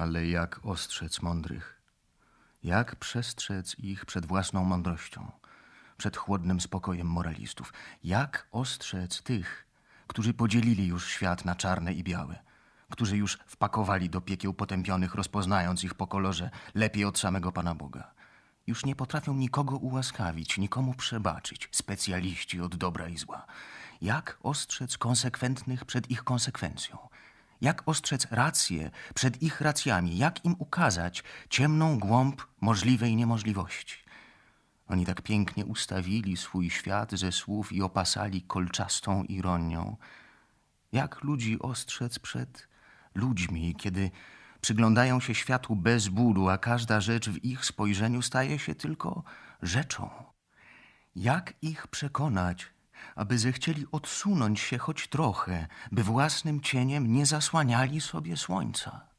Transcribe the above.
Ale jak ostrzec mądrych? Jak przestrzec ich przed własną mądrością, przed chłodnym spokojem moralistów? Jak ostrzec tych, którzy podzielili już świat na czarne i białe, którzy już wpakowali do piekieł potępionych, rozpoznając ich po kolorze lepiej od samego Pana Boga? Już nie potrafią nikogo ułaskawić, nikomu przebaczyć, specjaliści od dobra i zła. Jak ostrzec konsekwentnych przed ich konsekwencją? Jak ostrzec rację przed ich racjami? Jak im ukazać ciemną głąb możliwej niemożliwości? Oni tak pięknie ustawili swój świat ze słów i opasali kolczastą ironią. Jak ludzi ostrzec przed ludźmi, kiedy przyglądają się światu bez bólu, a każda rzecz w ich spojrzeniu staje się tylko rzeczą? Jak ich przekonać, aby zechcieli odsunąć się choć trochę, by własnym cieniem nie zasłaniali sobie słońca?